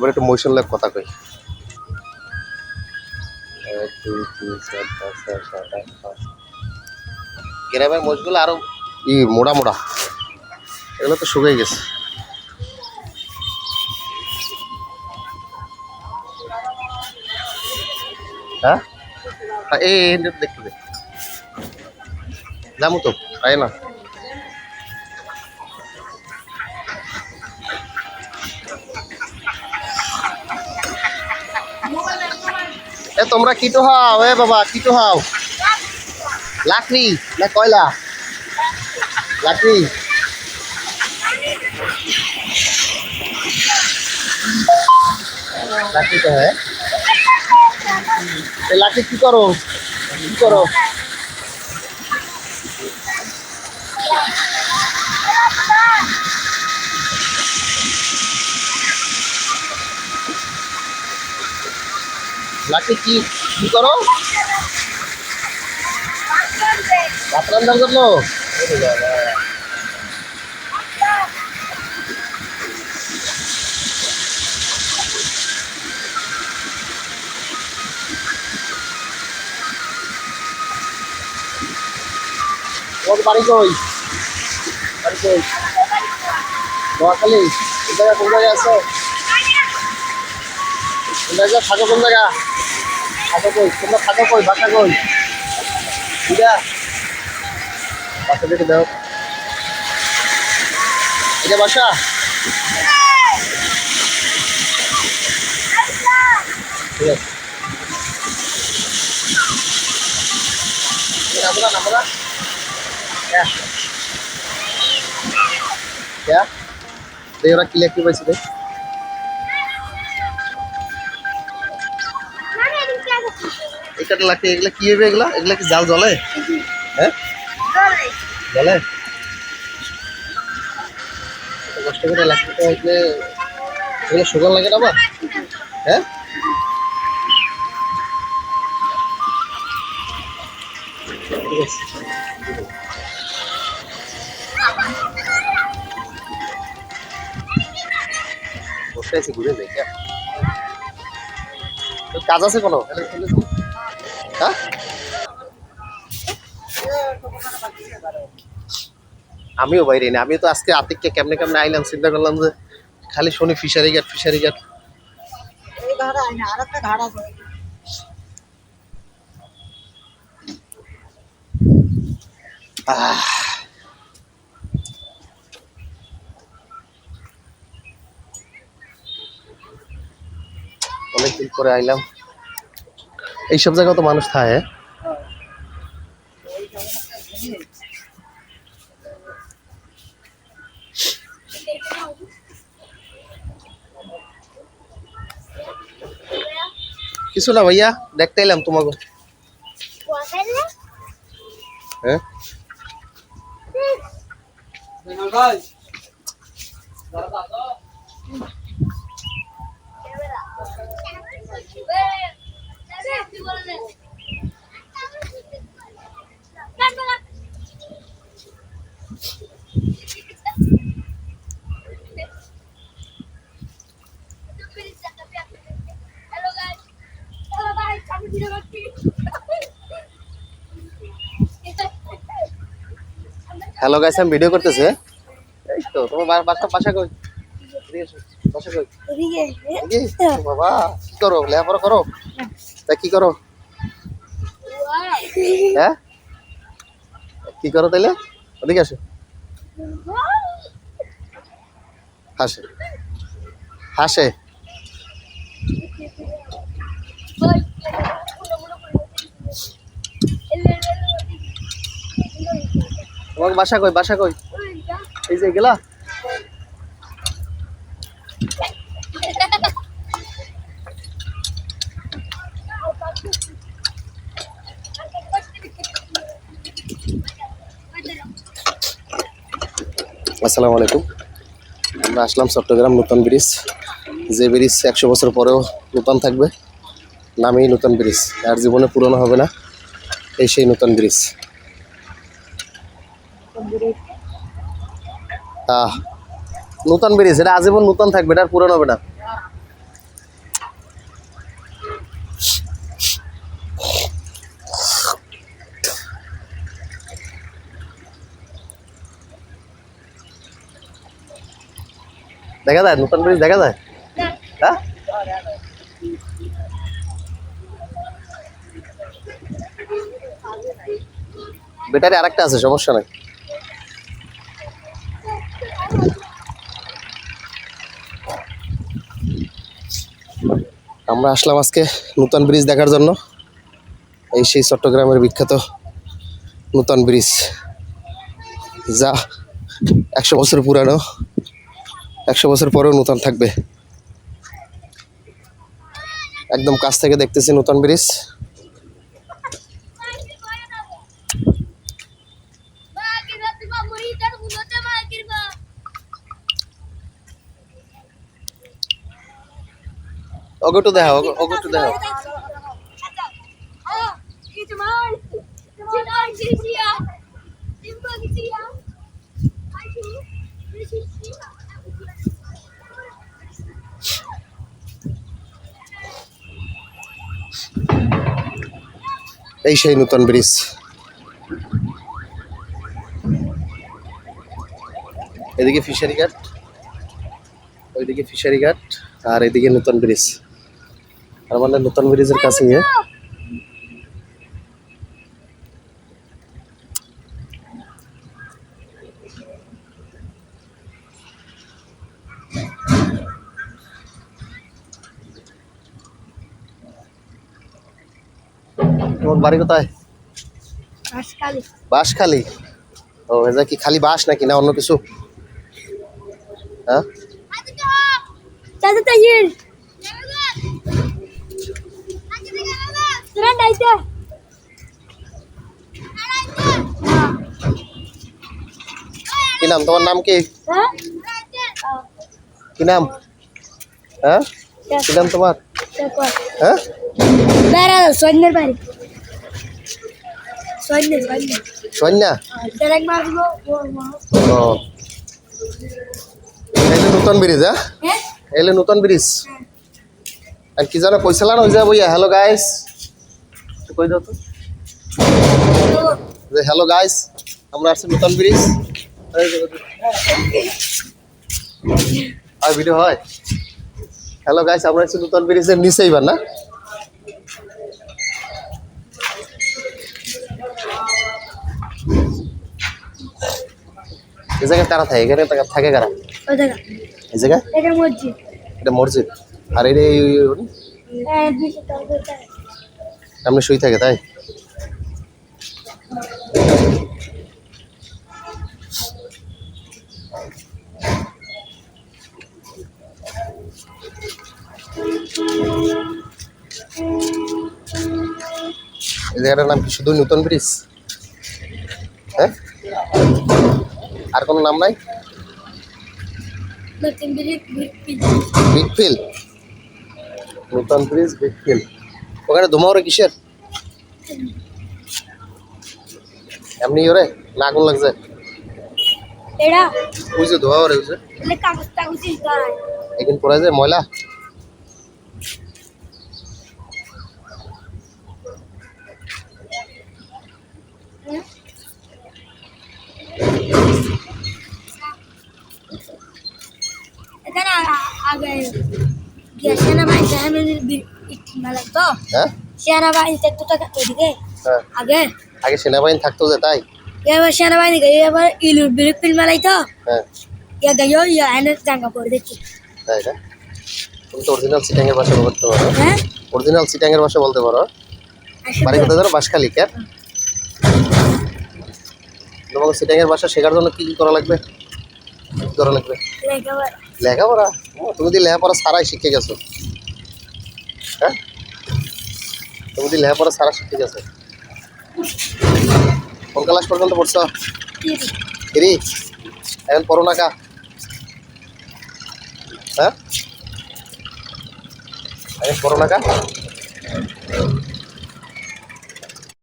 এবার একটু মহিষের লোক কথা কই। এক দুই তিন চার পাঁচ ছয় সাত আট নয়। গ্রামের মোষগুলো আরও ই মোড়া মোড়া। এগুলো তো শুকিয়ে গেছে। হ্যাঁ? হ্যাঁ, এই এই দেখতে দে। যাব তো তাই না? এ, তোমরা কিটো হাও এ, বাবা, কিটো হাও লাকড়ি না কয়লা? লাকড়ি। লাকড়ি তো হ্যাঁ। লাকড়ি কি করো? কি করো? লাকড়ি কি কি করো? বাবা। তোমার বাড়ি বাড়ি কোন জায়গায় আছো? কোন জায়গায়? থাকো কোন জায়গা খাতা কই? তোমরা খাতা কই? বাসা কই? বুঝা বাসা দেখে এটা বাসা ঠিক আছে নামলা নামলা হ্যাঁ হ্যাঁ ওরা ক্লিয়ার কি পাইছে এটা লাগে এগুলা কি হবে এগুলা? এগুলা কি জাল জ্বলে? হ্যাঁ? এত কষ্ট করে এগুলো সুগার লাগে না বা হ্যাঁ? ঠিক আছি, ঘুরে যাই কাজ আছে কোনো? আমিও বাইরে না আমিও তো আজকে আতিককে কেমনে কেমনে আইলাম চিন্তা করলাম যে খালি শুনি ফিশারি ঘাট ফিশারি ঘাট। অনেকদিন পরে আইলাম। এইসব জায়গা তো মানুষ থাকে। কিছু না ভাইয়া দেখতে এলাম তোমাকে হ্যাঁ হ্যালো গাইস আমি ভিডিও করতেছে। এই তো তোমার বাসা বাসা কই? বাসা কই? বাবা কি করো? লেখাপড়া করো? তা কি করো? হ্যাঁ? কি করো তাইলে? ওদিকে আসো। হাসে। হাসে। বাসা কই বাসা কই? এই যে গেলা আসসালামু আলাইকুম। আমরা আসলাম চট্টগ্রাম নতুন ব্রিজ। যে ব্রিজ একশো বছর পরেও নতুন থাকবে, নামেই নতুন ব্রিজ। আর জীবনে পুরনো হবে না, এই সেই নতুন ব্রিজ। নতুন ব্রিজ, এটা আজীবন নতুন থাকবে, এটা পুরনো হবে না। দেখা যায়? নতুন ব্রিজ দেখা যায়? হ্যাঁ? আরেকটা আছে, সমস্যা নাই। আমরা আসলাম আজকে নূতন ব্রিজ দেখার জন্য। এই সেই চট্টগ্রামের বিখ্যাত নূতন ব্রিজ। যা একশো বছর পুরানো, একশো বছর পরেও নূতন থাকবে। একদম কাছ থেকে দেখতেছি নূতন bridge. Timba sisiya. Ayo. Sisiya. এই সেই নূতন ব্রিজ এদিকে ফিশারি ঘাট ওইদিকে ফিশারি ঘাট আর এদিকে নূতন ব্রিজ আর মানে নূতন ব্রিজের কাছে গিয়ে। তোমার বাড়ি কোথায়. বাঁশখালি। ও এটা কি খালি বাঁশ নাকি না অন্য কিছু? হ্যাঁ? Itu. কি নাম তোমার নাম কি? কি নাম হ্যাঁ কি নাম তোমার. হ্যাঁ. সন্ধ্যা Terang masuk. ও এলে নতুন ব্রিজ হ্যাঁ Eh? এলে নতুন ব্রিজ আর কি জানো কইছিলা না ওই যে বইয়া হ্যালো গাইস কই দাও তো। যে হ্যালো গাইস আমরা আসছি নতুন ব্রিজ। আর ভিডিও হয়। হ্যালো গাইস আমরা আসছি নতুন ব্রিজের নিচে এবার না? এই জায়গায় কারা থাকে? এখানে থাকে কারা? এই জায়গায়? Ada masjid. এটা মসজিদ। আর এটা সামনে শুই থাকে তাই? এই জায়গাটার নাম কি? শুধু নতুন ব্রিজ? হ্যাঁ? আর কোনো নাম নাই? bilik bilik বিগ ফিল নতুন ব্রিজ বিগ ফিল ওখানে ধুমাওরে কিসের? এমনি ওরে না আগুন লাগছে Era, ওই যে ধোয়া ওরে? এখানে পড়ে যায় ময়লা? Kan agak মেলা তো? হ্যাঁ? সেনাবাহিনী তো হ্যাঁ। আগে? আগে সেনাবাহিনী থাকতো যে তাই? এবার সেনাবাহিনী গেলে এবার হ্যাঁ। ইয়া এনে তুমি তো অরিজিনাল সিটাঙ্গের ভাষা বলতে পারো। হ্যাঁ? অরিজিনাল সিটাঙ্গের ভাষা বলতে পারো। বাড়ি কোথায় ধরো বাসখালি কে? তোমাকে ভাষা শেখার জন্য কি কি করা লাগবে? কি করা লাগবে? লেখাপড়া। লেখাপড়া? তুমি যদি লেখাপড়া সারাই শিখে গেছো। হ্যাঁ? তুমি দি লেখাপড়া সারা ঠিক আছে। কোন ক্লাস পর্যন্ত পড়ছো? ফিরি এখন পড়ো না কা। হ্যাঁ? এখন পড়ো না কা।